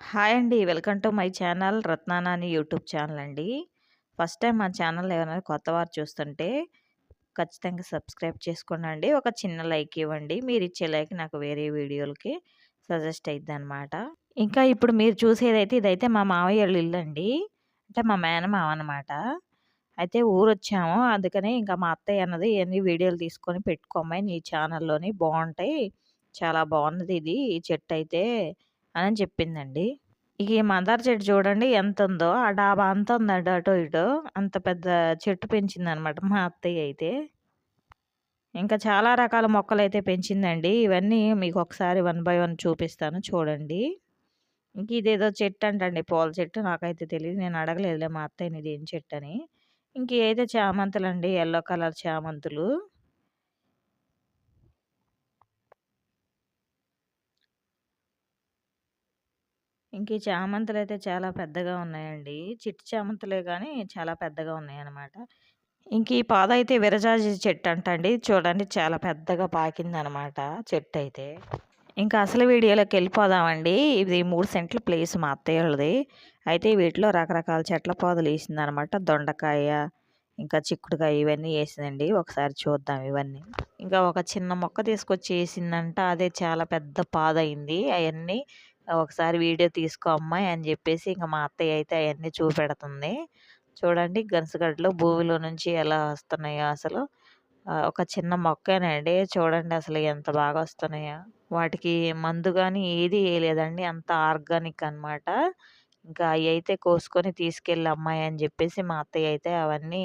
Hi అండి. Welcome to my channel Ratnanani YouTube channel అండి. First time మా channel ఎవరైనా కొత్తవారు చూస్తుంటే ఖచ్చితంగా సబ్స్క్రైబ్ చేసుకోండండి. ఒక చిన్న లైక్ ఇవ్వండి. మీరు ఇచ్చే లైక్ నాకు వేరే వీడియోలకి సజెస్ట్ అయిద్దనమాట. ఇంకా ఇప్పుడు మీరు చూసేదైతే ఇదైతే మా మావయ్య ఇల్లు అండి అంటే మా మేనమావ అనమాట. అయితే ఊరు వచ్చాము అందుకనే ఇంకా మా అత్తయ్య అన్నది ఇవన్నీ వీడియోలు తీసుకొని పెట్టుకోమ్మాయి నీ ఛానల్‌లోని బాగుంటాయి చాలా బాగున్నది ఇది ఈ చెట్టయితే అని చెప్పిందండి. ఇక మందార చెట్టు చూడండి ఎంత ఉందో ఆ డాబా అంత ఉందండి అటో ఇటో. అంత పెద్ద చెట్టు పెంచిందనమాట మా అత్తయ్య అయితే. ఇంకా చాలా రకాల మొక్కలైతే పెంచిందండి. ఇవన్నీ మీకు ఒకసారి వన్ బై వన్ చూపిస్తాను చూడండి. ఇంక ఇదేదో చెట్టు అంటండి పూల చెట్టు. నాకైతే తెలియదు నేను అడగలేదులే మా అత్తయ్యని ఇది ఏం చెట్టు అని ఇంక అయితే చామంతులు అండి ఎల్లో కలర్ చామంతులు. ఇంక ఈ చామంతులైతే చాలా పెద్దగా ఉన్నాయండి. చిట్టి చామంతులే కానీ చాలా పెద్దగా ఉన్నాయన్నమాట. ఇంక ఈ పాద అయితే విరజాజి చెట్టంటండి. చూడండి చాలా పెద్దగా పాకిందనమాట చెట్టు అయితే ఇంకా అసలు వీడియోలోకి వెళ్ళిపోదామండి ఇది మూడు సెంట్ల ప్లేస్ మా అత్తయ్యది అయితే వీటిలో రకరకాల చెట్ల పొదలు వేసిందనమాట దొండకాయ, ఇంకా చిక్కుడుకాయ ఇవన్నీ వేసిందండి ఒకసారి చూద్దాం ఇవన్నీ. ఇంకా ఒక చిన్న మొక్క తీసుకొచ్చి వేసిందంట అదే చాలా పెద్ద పాదయింది. అవన్నీ ఒకసారి వీడియో తీసుకో అమ్మాయి అని చెప్పేసి ఇంకా మా అత్తయ్య అయితే అవన్నీ చూపెడుతుంది. చూడండి గనుసుగడ్డలు భూమిలో నుంచి ఎలా వస్తున్నాయో అసలు. ఒక చిన్న మొక్కేనండి. చూడండి అసలు ఎంత బాగా వస్తున్నాయో. వాటికి మందు కానీ ఏది వేయలేదండి అంత ఆర్గానిక్ అనమాట. ఇంకా అవి అయితే కోసుకొని తీసుకెళ్ళి అమ్మాయి అని చెప్పేసి మా అత్తయ్య అయితే అవన్నీ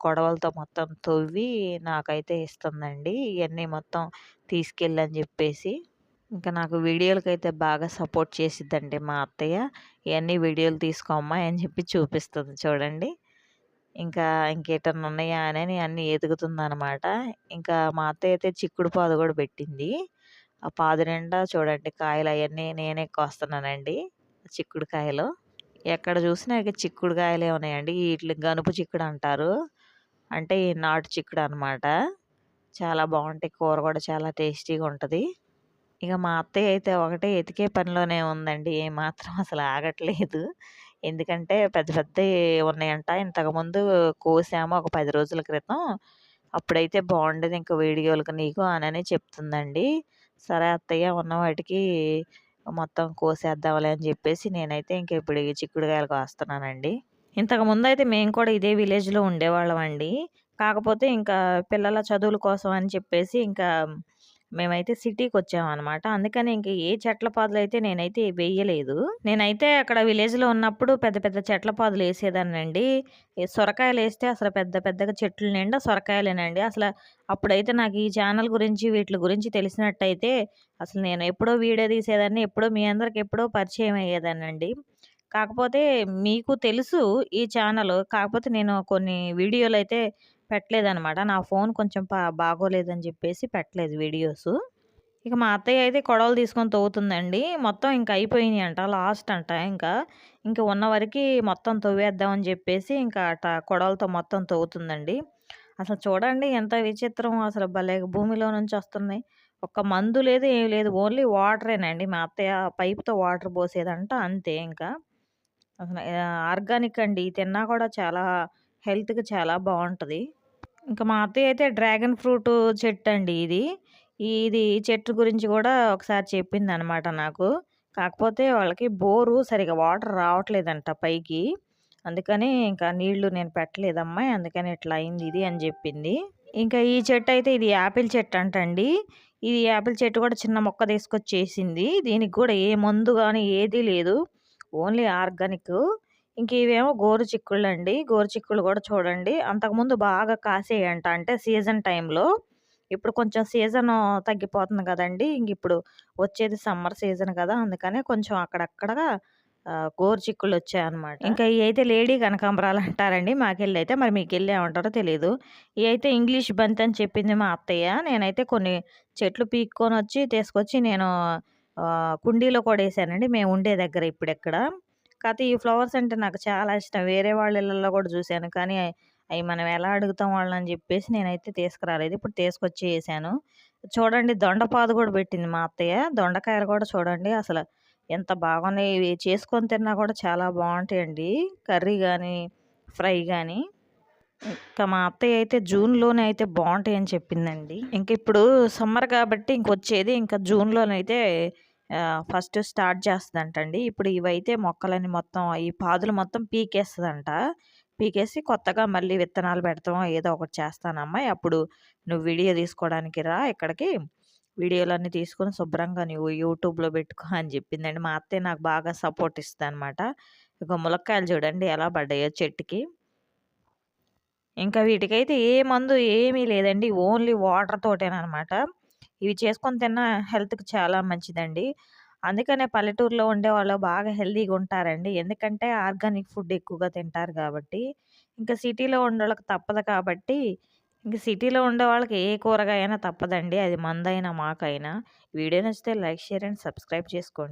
కొడవలతో మొత్తం తవ్వి నాకైతే ఇస్తుందండి. ఇవన్నీ మొత్తం తీసుకెళ్ళని చెప్పేసి. ఇంకా నాకు వీడియోలకైతే బాగా సపోర్ట్ చేసిద్దండి మా అత్తయ్య. ఇవన్నీ వీడియోలు తీసుకో అని చెప్పి చూపిస్తుంది చూడండి. ఇంకా ఇంకేటన్నా ఉన్నాయా అని అన్నీ ఎదుగుతుందనమాట ఇంకా మా అత్తయ్య అయితే చిక్కుడు పాదు కూడా పెట్టింది. ఆ పాదు నిండా చూడండి కాయలు అవన్నీ నేనే కోస్తున్నానండి. చిక్కుడుకాయలు. ఎక్కడ చూసినా ఇక చిక్కుడుకాయలే ఉన్నాయండి. వీటిని గనుపు చిక్కుడు అంటారు. అంటే ఈ నాటు చిక్కుడు అనమాట. చాలా బాగుంటాయి కూర కూడా చాలా టేస్టీగా ఉంటుంది ఇక మా అత్తయ్య అయితే ఒకటే ఎతికే పనిలోనే ఉందండి. ఏమాత్రం అసలు ఆగట్లేదు. ఎందుకంటే పెద్ద పెద్ద ఉన్నాయంట. ఇంతకుముందు కోసాము ఒక పది రోజుల క్రితం. అప్పుడైతే బాగుండేది ఇంక వీడియోలకు నీకు అనని చెప్తుందండి. సరే అత్తయ్య ఉన్న వాటికి మొత్తం కోసేద్దాంలే అని చెప్పేసి నేనైతే ఇంక ఇప్పుడు ఈ చిక్కుడుకాయలు కోస్తున్నానండి. ఇంతకుముందయితే మేము కూడా ఇదే విలేజ్‌లో ఉండేవాళ్ళమండి. కాకపోతే ఇంకా పిల్లల చదువుల కోసం అని చెప్పేసి ఇంకా మేమైతే సిటీకి వచ్చామన్నమాట అందుకని ఇంక ఏ చెట్ల పాదులు అయితే నేనైతే వేయలేదు నేనైతే అక్కడ విలేజ్‌లో ఉన్నప్పుడు పెద్ద పెద్ద చెట్ల పాదులు వేసేదానండి సొరకాయలు వేస్తే అసలు పెద్ద పెద్దగా చెట్లు నిండా సొరకాయలేనండి. అసలు అప్పుడైతే నాకు ఈ ఛానల్ గురించి వీటి గురించి తెలిసినట్టయితే అసలు నేను ఎప్పుడో వీడియో తీసేదాన్ని. ఎప్పుడో మీ అందరికి ఎప్పుడో పరిచయం అయ్యేదానండి కాకపోతే మీకు తెలుసు ఈ ఛానల్. కాకపోతే నేను కొన్ని వీడియోలు అయితే పెట్టలేదనమాట. నా ఫోన్ కొంచెం బాగోలేదని చెప్పేసి పెట్టలేదు వీడియోస్ ఇక మా అత్తయ్య అయితే కొడవలు తీసుకొని తవ్వుతుందండి. మొత్తం ఇంక అంట లాస్ట్ అంట ఇంకా. ఇంకా ఉన్న వరకి మొత్తం తవ్వేద్దామని చెప్పేసి ఇంకా అట కొడవలతో మొత్తం తవ్వుతుందండి. అసలు చూడండి ఎంత విచిత్రం అసలు భలే భూమిలో నుంచి వస్తున్నాయి. ఒక్క మందు లేదు ఏమి లేదు. ఓన్లీ వాటరేనండి. మా అత్తయ్య పైప్‌తో వాటర్ పోసేదంట అంతే ఇంకా. అసలు ఆర్గానిక్ అండి. తిన్నా కూడా చాలా హెల్త్‌కి చాలా బాగుంటుంది ఇంకా మా అత్తయ్య అయితే డ్రాగన్ ఫ్రూట్ చెట్టండి ఇది. ఇది చెట్టు గురించి కూడా ఒకసారి చెప్పింది అనమాట నాకు. కాకపోతే వాళ్ళకి బోరు సరిగ్గా వాటర్ రావట్లేదంట పైకి. అందుకని ఇంకా నీళ్ళు నేను పెట్టలేదమ్మాయి. అందుకని ఇట్లా అయింది ఇది అని చెప్పింది. ఇంకా ఈ చెట్టు అయితే ఇది యాపిల్ చెట్టు అంటండి ఇది యాపిల్ చెట్టు కూడా చిన్న మొక్క తీసుకొచ్చేసింది దీనికి కూడా ఏ మందు కానీ ఏదీ లేదు. Only organic. ఇంక ఇవేమో గోరు చిక్కుళ్ళండి. గోరు చిక్కుళ్ళు కూడా చూడండి అంతకుముందు బాగా కాసేయంట. అంటే సీజన్ టైంలో. ఇప్పుడు కొంచెం సీజన్ తగ్గిపోతుంది కదండీ! ఇంకిప్పుడు వచ్చేది సమ్మర్ సీజన్ కదా! అందుకనే కొంచెం అక్కడక్కడ ఆహ్, గోరు చిక్కుళ్ళొచ్చాయన్నమాట. ఇంకా అయితే లేడీ కనకాంబరాలు అంటారండి మాకెళ్ళైతే. మరి మీకెళ్ళి ఏమంటారో తెలియదు ఇవి అయితే ఇంగ్లీష్ బంతి అని చెప్పింది మా అత్తయ్య. నేనైతే కొన్ని చెట్లు పీక్కొనొచ్చి తీసుకొచ్చి నేను కుండీలో కూడా వేసానండి మేము ఉండే దగ్గర ఇప్పుడిక్కడ. కాకపోతే ఈ ఫ్లవర్స్ అంటే నాకు చాలా ఇష్టం. వేరే వాళ్ళ ఇళ్ళల్లో కూడా చూసాను. కానీ అవి మనం ఎలా అడుగుతాం వాళ్ళని చెప్పేసి నేనైతే తీసుకురాలేదు. ఇప్పుడు తీసుకొచ్చి వేసాను చూడండి దొండపాదు కూడా పెట్టింది మా అత్తయ్య. దొండకాయలు కూడా చూడండి అసలు ఎంత బాగున్నాయి ఇవి చేసుకొని తిన్నా కూడా చాలా బాగుంటాయండి కర్రీ కానీ ఫ్రై కానీ ఇంకా మా అత్తయ్య అయితే జూన్లోనే అయితే బాగుంటాయి అని చెప్పిందండి ఇంక ఇప్పుడు సమ్మర్ కాబట్టి ఇంకొచ్చేది ఇంకా జూన్లోనైతే ఫస్ట్ స్టార్ట్ చేస్తుందంటండి. ఇప్పుడు ఇవైతే మొక్కలని మొత్తం ఈ పాదులు మొత్తం పీకేస్తుందంట. పీకేసి కొత్తగా మళ్ళీ విత్తనాలు పెడతాం ఏదో ఒకటి చేస్తానమ్మా అప్పుడు నువ్వు వీడియో తీసుకోవడానికి రా ఇక్కడికి వీడియోలన్నీ తీసుకొని శుభ్రంగా నువ్వు యూట్యూబ్లో పెట్టుకో అని చెప్పిందండి. మా అత్తే నాకు బాగా సపోర్ట్ ఇస్తుంది అనమాట ఇక ములక్కాయలు చూడండి ఎలా పడ్డాయో చెట్టుకి. ఇంకా వీటికైతే ఏ మందు ఏమీ లేదండి. ఓన్లీ వాటర్ తోటేనమాట ఇవి చేసుకొని తిన్న హెల్త్కి చాలా మంచిదండి. అందుకనే పల్లెటూరులో ఉండే వాళ్ళు బాగా హెల్తీగా ఉంటారండి. ఎందుకంటే ఆర్గానిక్ ఫుడ్ ఎక్కువగా తింటారు కాబట్టి. ఇంకా సిటీలో ఉండే వాళ్ళకి తప్పదు కాబట్టి ఇంక సిటీలో ఉండే వాళ్ళకి ఏ కూరగాయ అయినా తప్పదండి. అది మందైనా మాకైనా. వీడియో నచ్చితే లైక్ షేర్ అండ్ సబ్స్క్రైబ్ చేసుకోండి.